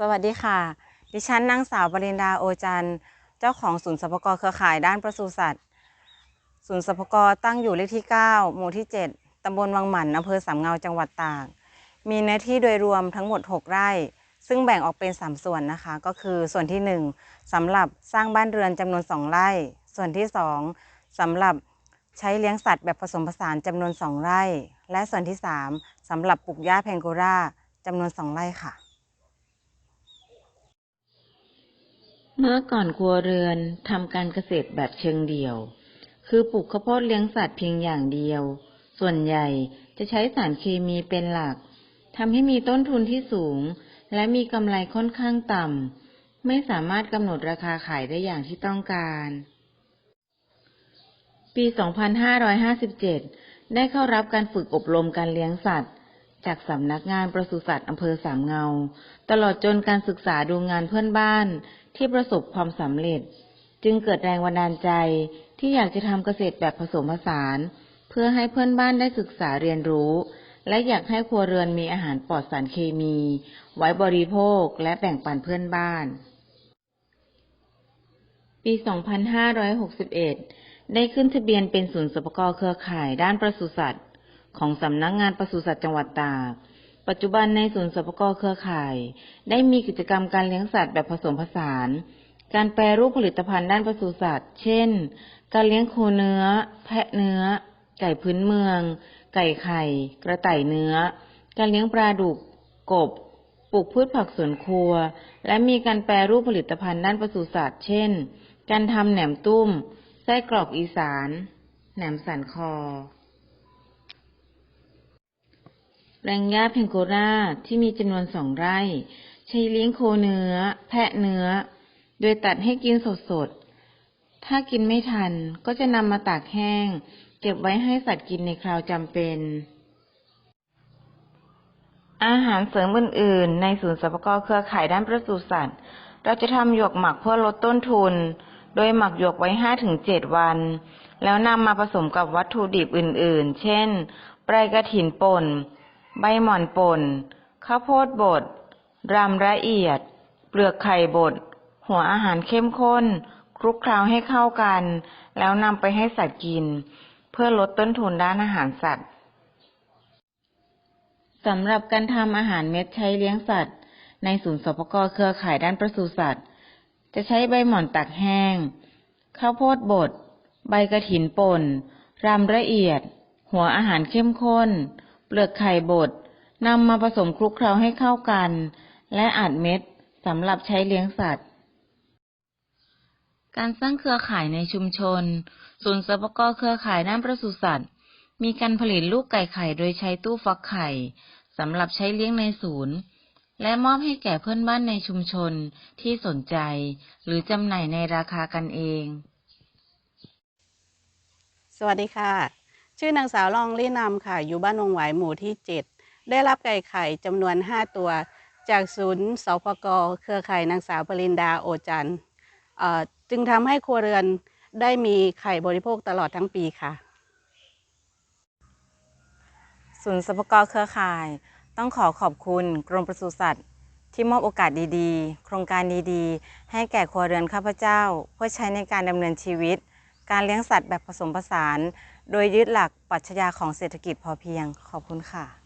สวัสดีค่ะ ดิฉันนางสาวปรินดาโอจันทร์เจ้าของศูนย์สรรพากรเครือข่ายด้านปศุสัตว์ ศูนย์สรรพากรตั้งอยู่เลขที่ 9 หมู่ที่ 7 ตำบลวังหมันอำเภอสามเงา จังหวัดตาก มีเนื้อที่โดยรวมทั้งหมด 6 ไร่ ซึ่งแบ่งออกเป็น 3 ส่วนนะคะ ก็คือส่วนที่ 1สำหรับสร้างบ้านเรือนจำนวน 2 ไร่ ส่วนที่ 2สำหรับใช้เลี้ยงสัตว์แบบผสมผสานจำนวน 2 ไร่ และส่วนที่ 3สำหรับปลูกหญ้าแพงโกราจำนวน 2 ไร่ค่ะ เมื่อก่อนครัวเรือนทำการเกษตรแบบเชิงเดี่ยว คือปลูกข้าวโพดเลี้ยงสัตว์เพียงอย่างเดียว ส่วนใหญ่จะใช้สารเคมีเป็นหลักทำให้มีต้นทุนที่สูง และมีกำไรค่อนข้างต่ำ ไม่สามารถกำหนดราคาขายได้อย่างที่ต้องการ ปี 2557 ได้เข้ารับการฝึกอบรมการเลี้ยงสัตว์ จากสำนักงานปศุสัตว์อำเภอสามเงา ตลอดจนการศึกษาดูงานเพื่อนบ้าน ที่ประสบความสำเร็จ จึงเกิดแรงบันดาลใจที่อยากจะทำเกษตรแบบผสมผสาน เพื่อให้เพื่อนบ้านได้ศึกษาเรียนรู้ และอยากให้ครัวเรือนมีอาหารปลอดสารเคมี ไว้บริโภคและแบ่งปันเพื่อนบ้าน ปี 2561 ได้ขึ้นทะเบียนเป็นศูนย์สปกเครือข่ายด้านปศุสัตว์ของสำนักงงานปศุสัตว์จังหวัดตาก ปัจจุบันในศูนย์สปกเครือข่าย ได้มีกิจกรรมการเลี้ยงสัตว์แบบผสมผสาน การแปรรูปผลิตภัณฑ์ด้านปศุสัตว์ เช่น การเลี้ยงโคเนื้อ แพะเนื้อ ไก่พื้นเมือง ไก่ไข่ กระต่ายเนื้อ การเลี้ยงปลาดุก กบ ปลูกพืชผักสวนครัว และมีการแปรรูปผลิตภัณฑ์ด้านปศุสัตว์ เช่น การทำแหนมตุ้ม ไส้กรอกอีสาน แหนมสันคอ แปลงหญ้าเพงโกราที่มีจำนวนสองไร่ ใช้เลี้ยงโคเนื้อ แพะเนื้อ โดยตัดให้กินสดๆ ถ้ากินไม่ทันก็จะนำมาตากแห้ง เก็บไว้ให้สัตว์กินในคราวจำเป็น อาหารเสริมอื่นๆ ในศูนย์สรรพากรเครือข่ายด้านปศุสัตว์ เราจะทำหยวกหมักเพื่อลดต้นทุน โดยหมักหยวกไว้5-7วัน แล้วนำมาผสมกับวัตถุดิบอื่นๆ เช่นใบกระถินป่น ใบหม่อนป่น ข้าวโพดบด รำละเอียด เปลือกไข่บด หัวอาหารเข้มข้น คลุกเคล้าให้เข้ากัน แล้วนำไปให้สัตว์กิน เพื่อลดต้นทุนด้านอาหารสัตว์สำหรับการทำอาหารเม็ดใช้เลี้ยงสัตว์ ในศูนย์สปกเครือข่ายด้านปศุสัตว์ จะใช้ใบหม่อนตักแห้ง ข้าวโพดบด ใบกระถินป่น รำละเอียด หัวอาหารเข้มข้น เปลือกไข่บดนำมาผสมคลุกเคล้าให้เข้ากัน และอัดเม็ดสำหรับใช้เลี้ยงสัตว์ การสร้างเครือข่ายในชุมชน ศูนย์สปกเครือข่ายด้านปศุสัตว์ มีการผลิตลูกไก่ไข่โดยใช้ตู้ฟักไข่สำหรับใช้เลี้ยงในศูนย์ และมอบให้แก่เพื่อนบ้านในชุมชนที่สนใจ หรือจำหน่ายในราคากันเอง สวัสดีค่ะ ชื่อนางสาวรองลี่นำค่ะ อยู่บ้านวงหวายหมู่ที่ 7 ได้รับไก่ไข่จำนวน 5 ตัว จากศูนย์สพกเครือข่ายนางสาวปรินดาโอจันต์จึงทำให้ครัวเรือนได้มีไข่บริโภคตลอดทั้งปีค่ะ ศูนย์สพกรเครือข่าย ต้องขอขอบคุณกรมปศุสัตว์ที่มอบโอกาสดีๆ โครงการดีๆ ให้แก่ครัวเรือนข้าพเจ้า เพื่อใช้ในการดำเนินชีวิต การเลี้ยงสัตว์แบบผสมผสาน โดยยึดหลักปรัชญาของเศรษฐกิจพอเพียง ขอบคุณค่ะ